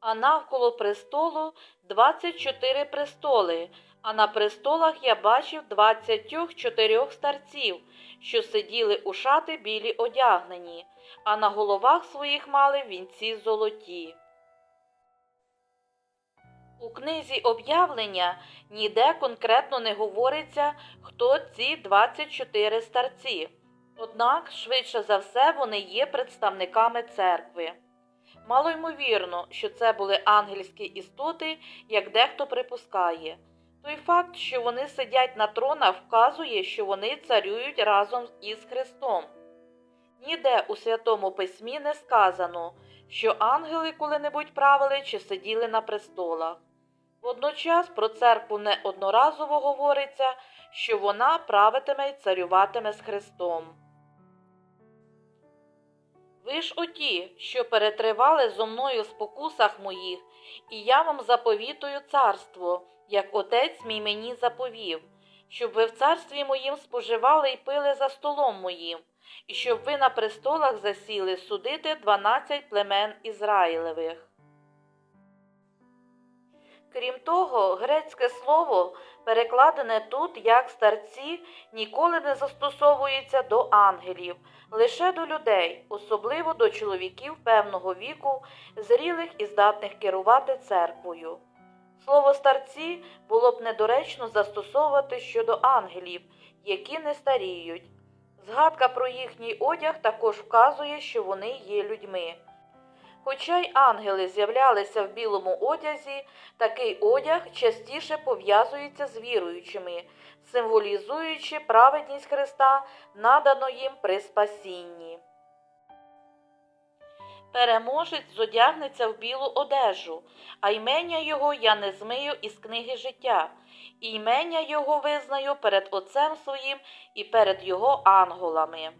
а навколо престолу 24 престоли, а на престолах я бачив 24 старців, що сиділи у шати білі одягнені, а на головах своїх мали вінці золоті. У книзі об'явлення ніде конкретно не говориться, хто ці 24 старці. Однак, швидше за все, вони є представниками церкви. Мало ймовірно, що це були ангельські істоти, як дехто припускає. Той факт, що вони сидять на тронах, вказує, що вони царюють разом із Христом. Ніде у Святому Письмі не сказано, що ангели коли-небудь правили чи сиділи на престолах. Водночас про церкву неодноразово говориться, що вона правитиме й царюватиме з Христом. Ви ж оті, що перетривали зо мною в спокусах моїх, і я вам заповітую царство, як отець мій мені заповів, щоб ви в царстві моїм споживали і пили за столом моїм, і щоб ви на престолах засіли судити дванадцять племен Ізраїлевих. Крім того, грецьке слово, перекладене тут як старці, ніколи не застосовується до ангелів, лише до людей, особливо до чоловіків певного віку, зрілих і здатних керувати церквою. Слово старці було б недоречно застосовувати щодо ангелів, які не старіють. Згадка про їхній одяг також вказує, що вони є людьми. Хоча й ангели з'являлися в білому одязі, такий одяг частіше пов'язується з віруючими, символізуючи праведність Христа, надану їм при спасінні. Переможець зодягнеться в білу одежу, а ймення його я не змию із книги життя, і ймення його визнаю перед Отцем своїм і перед його анголами.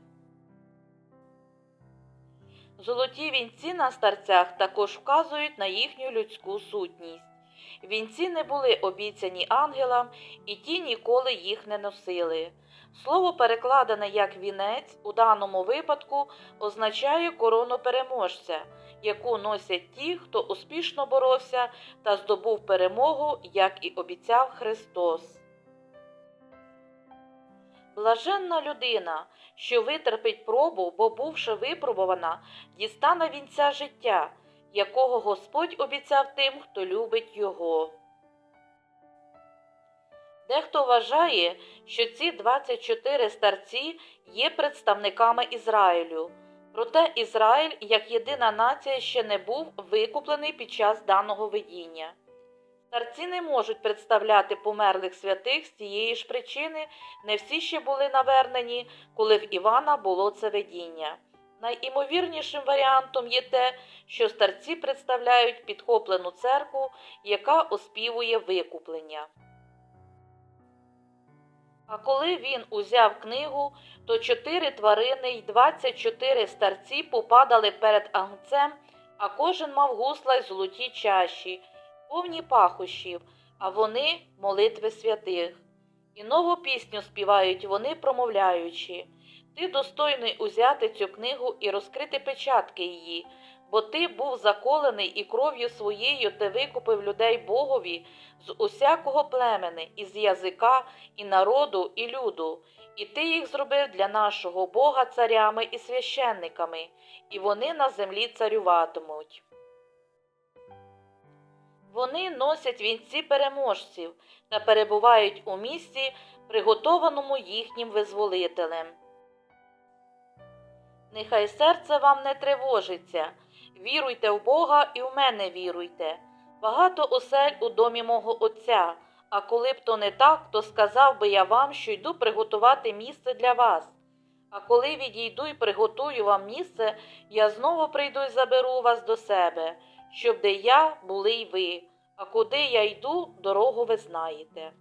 Золоті вінці на старцях також вказують на їхню людську сутність. Вінці не були обіцяні ангелам, і ті ніколи їх не носили. Слово, перекладене як вінець, у даному випадку означає корону переможця, яку носять ті, хто успішно боровся та здобув перемогу, як і обіцяв Христос. Блаженна людина, що витерпить пробу, бо бувши випробувана, дістане вінця життя, якого Господь обіцяв тим, хто любить його. Дехто вважає, що ці 24 старці є представниками Ізраїлю. Проте Ізраїль, як єдина нація, ще не був викуплений під час даного видіння. Старці не можуть представляти померлих святих з цієї ж причини, не всі ще були навернені, коли в Івана було це видіння. Найімовірнішим варіантом є те, що старці представляють підхоплену церкву, яка оспівує викуплення. А коли він узяв книгу, то чотири тварини й двадцять чотири старці попадали перед агнцем, а кожен мав гусла й золоті чаші, повні пахощів, а вони молитви святих. І нову пісню співають вони, промовляючи Ти достойний узяти цю книгу і розкрити печатки її, бо ти був заколений і кров'ю своєю ти викупив людей Богові з усякого племени, із язика, і народу, і люду, і ти їх зробив для нашого Бога царями і священниками, і вони на землі царюватимуть. Вони носять вінці переможців та перебувають у місці, приготованому їхнім визволителем. Нехай серце вам не тривожиться, віруйте в Бога і в мене віруйте. Багато осель у домі мого Отця, а коли б то не так, то сказав би я вам, що йду приготувати місце для вас. А коли відійду і приготую вам місце, я знову прийду і заберу вас до себе, щоб де я були й ви, а куди я йду, дорогу ви знаєте.